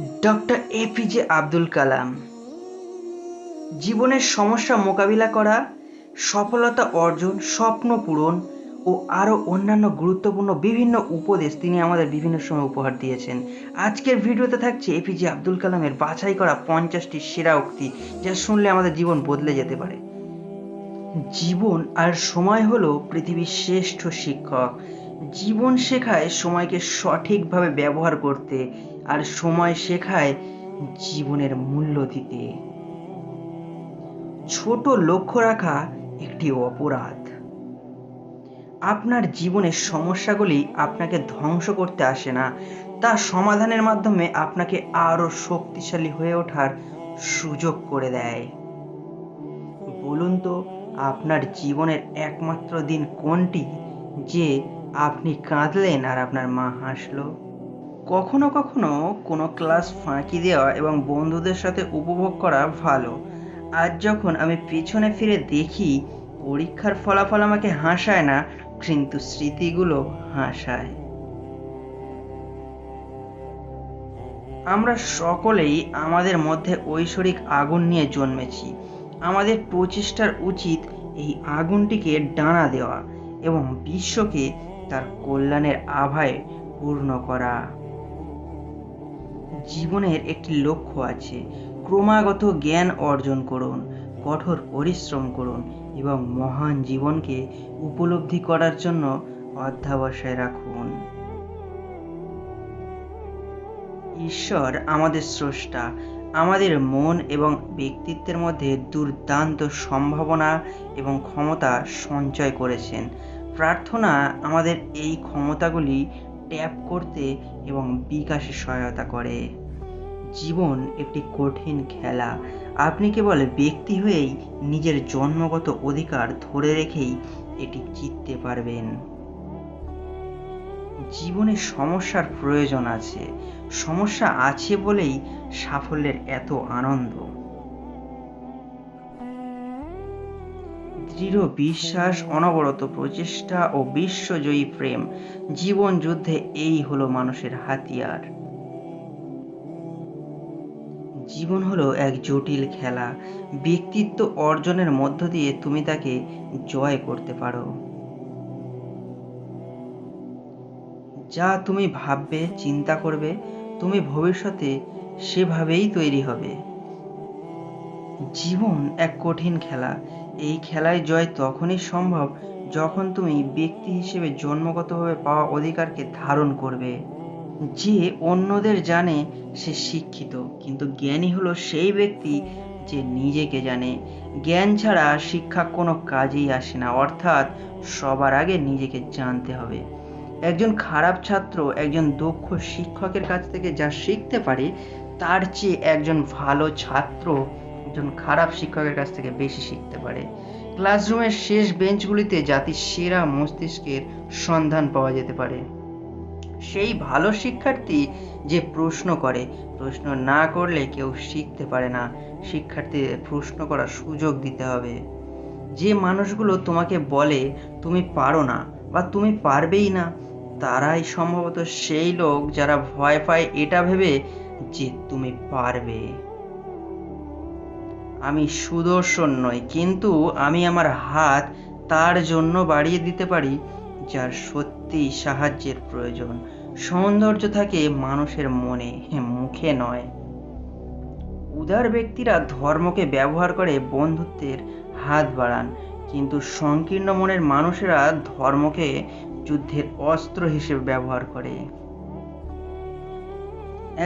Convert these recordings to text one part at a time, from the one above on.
Doctor APJ Abdul Kalam. জীবনের সমস্যা মোকাবিলা করা, সফলতা অর্জন, স্বপ্ন পূরণ ও আরও অন্যান্য গুরুত্বপূর্ণ বিভিন্ন উপদেশ তিনি আমাদের বিভিন্ন সময় উপহার দিয়েছেন। আজকের ভিডিওতে থাকছে এপিজে আব্দুল কালামের বাছাই করা পঞ্চাশটি সেরা উক্তি যা শুনলে আমাদের জীবন বদলে যেতে পারে। জীবন আর সময় হলো পৃথিবীর শ্রেষ্ঠ শিক্ষক। জীবন শেখায় সময়কে সঠিকভাবে ব্যবহার করতে আর সময় শেখায় জীবনের মূল্য দিতে। ছোট লক্ষ্য রাখা একটি অপরাধ। আপনার জীবনের সমস্যাগুলি আপনাকে ধ্বংস করতে আসে না, তা সমাধানের মাধ্যমে আপনাকে আরও শক্তিশালী হয়ে ওঠার সুযোগ করে দেয়। বলুন তো, আপনার জীবনের একমাত্র দিন কোনটি যে আপনি কাঁদলেন আর আপনার মা হাসলো? কখনো কখনো কোনো ক্লাস ফাঁকি দেওয়া এবং বন্ধুদের সাথে উপভোগ করা ভালো। আজ যখন আমি পিছনে ফিরে দেখি, পরীক্ষার ফলাফল আমাকে হাসায় না, কিন্তু স্মৃতিগুলো হাসায়। আমরা সকলেই আমাদের মধ্যে ঐশ্বরিক আগুন নিয়ে জন্মেছি। আমাদের প্রচেষ্টার উচিত এই আগুনটিকে ডানা দেওয়া এবং বিশ্বকে তার কল্যাণের আভায় পূর্ণ করা। জীবনের একটি লক্ষ্য আছে। ক্রমাগত জ্ঞান অর্জন করুন, কঠোর পরিশ্রম করুন এবং মহান জীবনকে উপলব্ধি করার জন্য অধ্যাবসায় রাখুন। ঈশ্বর আমাদের স্রষ্টা, আমাদের মন এবং ব্যক্তিত্বের মধ্যে দুর্দান্ত সম্ভাবনা এবং ক্ষমতা সঞ্চয় করেছেন। প্রার্থনা আমাদের এই ক্ষমতাগুলি ট্যাপ করতে এবং বিকাশে সহায়তা করে। জীবন একটি কঠিন খেলা। আপনি কেবল ব্যক্তি হয়েই নিজের জন্মগত অধিকার ধরে রেখেই এটি জিততে পারবেন। জীবনে সমস্যার প্রয়োজন আছে। সমস্যা আছে বলেই সাফল্যের এত আনন্দ। দৃঢ় বিশ্বাস, অনবরত প্রচেষ্টা ও বিশ্বজয়ী প্রেম। জীবন যুদ্ধে এই হলো মানুষের হাতিয়ার। জীবন হলো এক জটিল খেলা। ব্যক্তিত্ব অর্জনের মধ্য দিয়ে তুমি তাকে জয় করতে পারো। যা তুমি ভাববে, চিন্তা করবে, তুমি ভবিষ্যতে সেভাবেই তৈরি হবে। জীবন এক কঠিন খেলা। এই খেলায় জয় তখনই সম্ভব যখন তুমি ব্যক্তি হিসেবে জন্মগতভাবে পাওয়া অধিকারকে ধারণ করবে। যে অন্যদের জানে সে শিক্ষিত, কিন্তু জ্ঞানী হলো সেই ব্যক্তি যে নিজেকে জানে। জ্ঞান ছাড়া শিক্ষা কোনো কাজেই আসে না, অর্থাৎ সবার আগে নিজেকে জানতে হবে। একজন খারাপ ছাত্র একজন দক্ষ শিক্ষকের কাছ থেকে যা শিখতে পারে, তার চেয়ে একজন ভালো ছাত্র একজন খারাপ শিক্ষকের কাছ থেকে বেশি শিখতে পারে। ক্লাসরুমের শেষ বেঞ্চগুলিতে জাতির সেরা মস্তিষ্কের সন্ধান পাওয়া যেতে পারে। সেই ভালো শিক্ষার্থী যে প্রশ্ন করে, প্রশ্ন না করলে কেউ শিখতে পারে না। শিক্ষার্থীদের প্রশ্ন করার সুযোগ দিতে হবে। যে মানুষগুলো তোমাকে বলে, তুমি পারো না বা তুমি পারবেই না তারাই সম্ভবত সেই লোক যারা ভয় পায় এটা ভেবে যে তুমি পারবে। আমি সুদর্শন নই, কিন্তু আমি আমার হাত তার জন্য বাড়িয়ে দিতে পারি, যার সত্যি সাহায্যের প্রয়োজন। সৌন্দর্য থাকে মানুষের মনে মুখে নয়। উদার ব্যক্তিরা ধর্মকে ব্যবহার করে বন্ধুত্বের হাত বাড়ান, কিন্তু সংকীর্ণ মনের মানুষেরা ধর্মকে যুদ্ধের অস্ত্র হিসেবে ব্যবহার করে।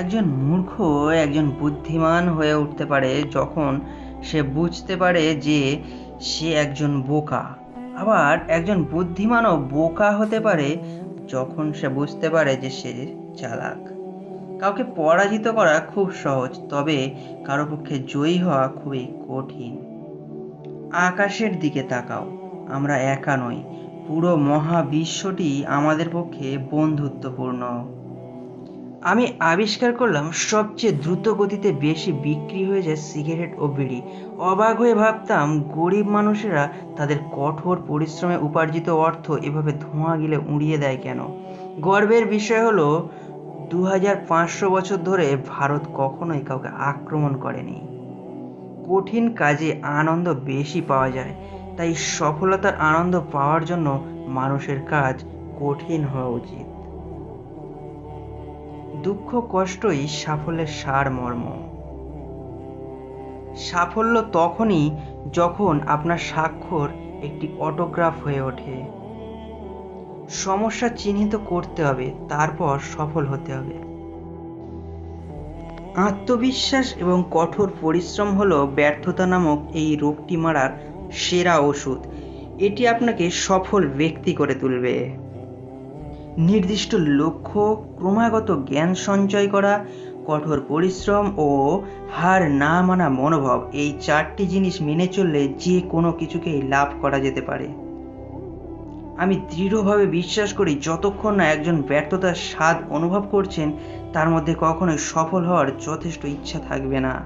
একজন মূর্খ একজন বুদ্ধিমান হয়ে উঠতে পারে যখন সে বুঝতে পারে যে সে একজন বোকা। আবার একজন বুদ্ধিমানও বোকা হতে পারে যখন সে বুঝতে পারে যে সে চালাক। কাউকে পরাজিত করা খুব সহজ, তবে কারও পক্ষে জয়ী হওয়া খুবই কঠিন। আকাশের দিকে তাকাও, আমরা একা নই, পুরো মহাবিশ্বটি আমাদের পক্ষে বন্ধুত্বপূর্ণ। আমি আবিষ্কার করলাম সবচেয়ে দ্রুত গতিতে বেশি বিক্রি হয়ে যায় সিগারেট ও বিড়ি। অবাক হয়ে ভাবতাম গরিব মানুষেরা তাদের কঠোর পরিশ্রমে উপার্জিত অর্থ এভাবে ধোঁয়া গিলে উড়িয়ে দেয় কেন? গর্বের বিষয় হলো দু হাজার পাঁচশো বছর ধরে ভারত কখনোই কাউকে আক্রমণ করেনি। কঠিন কাজে আনন্দ বেশি পাওয়া যায়, তাই সফলতার আনন্দ পাওয়ার জন্য মানুষের কাজ কঠিন হওয়া উচিত। দুঃখ কষ্টই সাফল্যের সার মর্ম। সাফল্য তখনই যখন আপনার স্বাক্ষর একটি অটোগ্রাফ হয়ে ওঠে। সমস্যা চিহ্নিত করতে হবে, তারপর সফল হতে হবে। আত্মবিশ্বাস এবং কঠোর পরিশ্রম হলো ব্যর্থতা নামক এই রোগটি মারার সেরা ওষুধ। এটি আপনাকে সফল ব্যক্তি করে তুলবে। নির্দিষ্ট লক্ষ্য, ক্রমাগত জ্ঞান সঞ্চয় করা, কঠোর পরিশ্রম ও হার না মানা মনোভাব এই চারটি জিনিস মেনে চললে যে কোনো কিছুকেই লাভ করা যেতে পারে। আমি দৃঢ়ভাবে বিশ্বাস করি, যতক্ষণ না একজন ব্যর্থতার স্বাদ অনুভব করছেন, তার মধ্যে কখনোই সফল হওয়ার যথেষ্ট ইচ্ছা থাকবে না।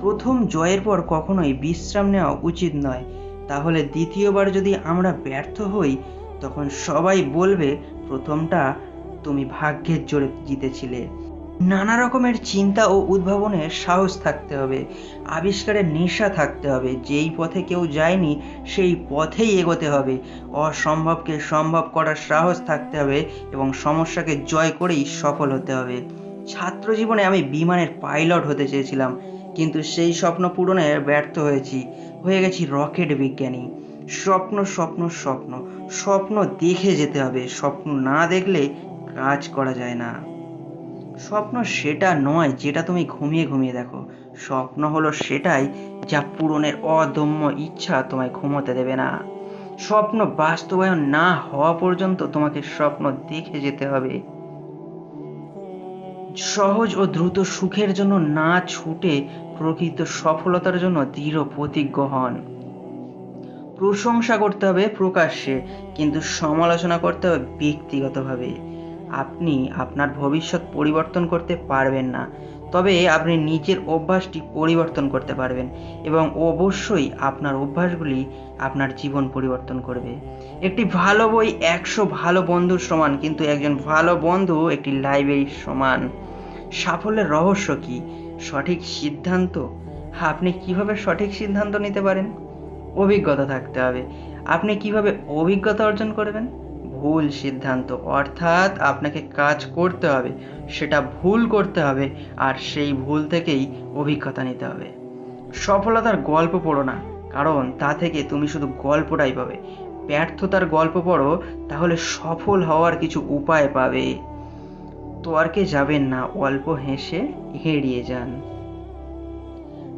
প্রথম জয়ের পর কখনোই বিশ্রাম নেওয়া উচিত নয়। তাহলে দ্বিতীয়বার যদি আমরা ব্যর্থ হই, তখন সবাই বলবে প্রথমটা তুমি ভাগ্যের জোরে জিতেছিলে। নানা রকমের চিন্তা ও উদ্ভাবনের সাহস থাকতে হবে, আবিষ্কারের নেশা থাকতে হবে, যেই পথে কেউ যায়নি সেই পথেই এগোতে হবে। অসম্ভবকে সম্ভব করার সাহস থাকতে হবে এবং সমস্যাকে জয় করেই সফল হতে হবে। ছাত্র জীবনে আমি বিমানের পাইলট হতে চেয়েছিলাম, কিন্তু সেই স্বপ্ন পূরণে ব্যর্থ হয়েছি। হয়ে গেছি রকেট বিজ্ঞানী। স্বপ্ন স্বপ্ন স্বপ্ন। স্বপ্ন দেখে যেতে হবে। স্বপ্ন না দেখলে কাজ করা যায় না। স্বপ্ন সেটা নয় যেটা তুমি ঘুমিয়ে ঘুমিয়ে দেখো। স্বপ্ন হলো সেটাই যা পূরণের অদম্য ইচ্ছা তোমায় ঘুমোতে দেবে না। স্বপ্ন বাস্তবায়ন না হওয়া পর্যন্ত তোমাকে স্বপ্ন দেখে যেতে হবে। সহজ ও দ্রুত সুখের জন্য না ছুটে প্রকৃত সফলতার জন্য দৃঢ় প্রতিজ্ঞ হন। প্রশংসা করতে হবে প্রকাশ্যে, কিন্তু সমালোচনা করতে হবে ব্যক্তিগতভাবে। আপনি আপনার ভবিষ্যৎ পরিবর্তন করতে পারবেন না, তবে আপনি নিজের অভ্যাসটি পরিবর্তন করতে পারবেন এবং অবশ্যই আপনার অভ্যাসগুলি আপনার জীবন পরিবর্তন করবে। একটি ভালো বই একশো ভালো বন্ধুর সমান, কিন্তু একজন ভালো বন্ধু একটি লাইব্রেরির সমান। সাফল্যের রহস্য কি? সঠিক সিদ্ধান্ত? আপনি কীভাবে সঠিক সিদ্ধান্ত নিতে পারেন? অভিজ্ঞতা থাকতে হবে। আপনি কীভাবে অভিজ্ঞতা অর্জন করবেন? ভুল সিদ্ধান্ত, অর্থাৎ আপনাকে কাজ করতে হবে, সেটা ভুল করতে হবে, আর সেই ভুল থেকেই অভিজ্ঞতা নিতে হবে। সফলতার গল্প পড়ো না, কারণ তা থেকে তুমি শুধু গল্পটাই পাবে। ব্যর্থতার গল্প পড়ো, তাহলে সফল হওয়ার কিছু উপায় পাবে। তোয়ারকে যাবেন না, অল্প হেসে হেরিয়ে যান।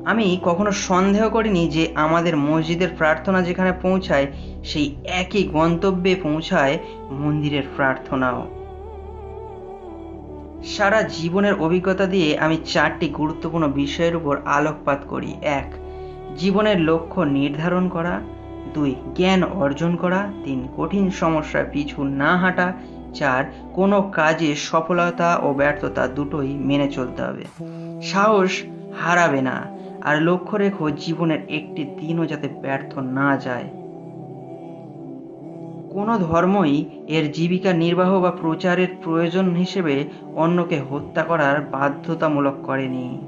আমি কখনো সন্দেহ করিনি যে আমাদের মসজিদের প্রার্থনা যেখানে পৌঁছায়, সেই একই গন্তব্যে পৌঁছায় মন্দিরের প্রার্থনাও। সারা জীবনের অভিজ্ঞতা দিয়ে আমি চারটি গুরুত্বপূর্ণ বিষয়ের উপর আলোকপাত করি। এক, জীবনের লক্ষ্য নির্ধারণ করা। দুই, জ্ঞান অর্জন করা। তিন, কঠিন সমস্যার পিছু না হাঁটা। চার, কোনো কাজে সফলতা ও ব্যর্থতা দুটোই মেনে চলতে হবে। সাহস হারাবে না। আর লক্ষ্য রেখো, জীবনের একটি দিনও যাতে ব্যর্থ না যায়। কোনো ধর্মই এর জীবিকা নির্বাহ বা প্রচারের প্রয়োজন হিসেবে অন্যকে হত্যা করার বাধ্যতামূলক করেনি।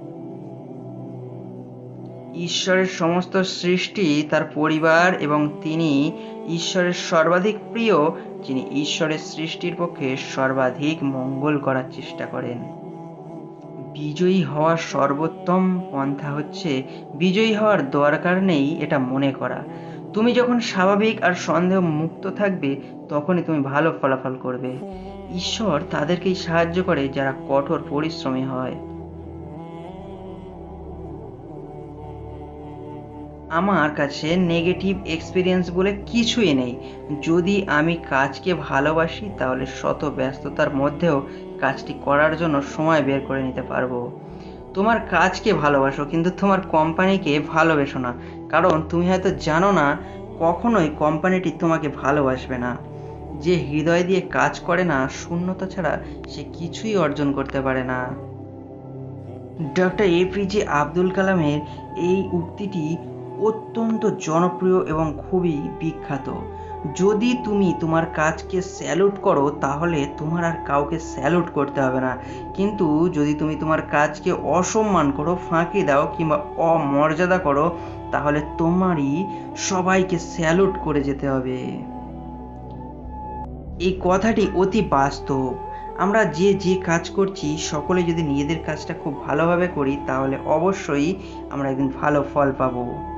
ঈশ্বরের সমস্ত সৃষ্টি তার পরিবার এবং তিনি ঈশ্বরের সর্বাধিক প্রিয়, যিনি ঈশ্বরের সৃষ্টির পক্ষে সর্বাধিক মঙ্গল করার চেষ্টা করেন। বিজয়ী হওয়ার সর্বোত্তম পন্থা হচ্ছে, বিজয়ী হওয়ার দরকার নেই এটা মনে করা। তুমি যখন স্বাভাবিক আর সন্দেহ মুক্ত থাকবে, তখনই তুমি ভালো ফলাফল করবে। ঈশ্বর তাদেরকেই সাহায্য করে যারা কঠোর পরিশ্রমী হয়। আমার কাছে নেগেটিভ এক্সপিরিয়েন্স বলে কিছুই নেই। যদি আমি কাজকে ভালোবাসি, তাহলে শত ব্যস্ততার মধ্যেও কাজটি করার জন্য সময় বের করে নিতে পারব। তোমার কাজকে ভালোবাসো, কিন্তু তোমার কোম্পানিকে ভালোবেসো না। কারণ তুমি হয়তো জানো না, কখনোই কোম্পানিটি তোমাকে ভালোবাসবে না। যে হৃদয় দিয়ে কাজ করে না, শূন্যতা ছাড়া সে কিছুই অর্জন করতে পারে না। ডক্টর এপিজে আব্দুল কালামের এই উক্তিটি অত্যন্ত জনপ্রিয় এবং খুবই বিখ্যাত। যদি তুমি তোমার কাজকে স্যালুট করো, তাহলে তোমার আর কাউকে স্যালুট করতে হবে না। কিন্তু যদি তুমি তোমার কাজকে অসম্মান করো, ফাঁকি দাও কিংবা অমর্যাদা করো, তাহলে তোমারই সবাইকে স্যালুট করে যেতে হবে। এই কথাটি অতি বাস্তব। আমরা যে যে কাজ করছি, সকলে যদি নিজেদের কাজটা খুব ভালোভাবে করি, তাহলে অবশ্যই আমরা একদিন ভালো ফল পাবো।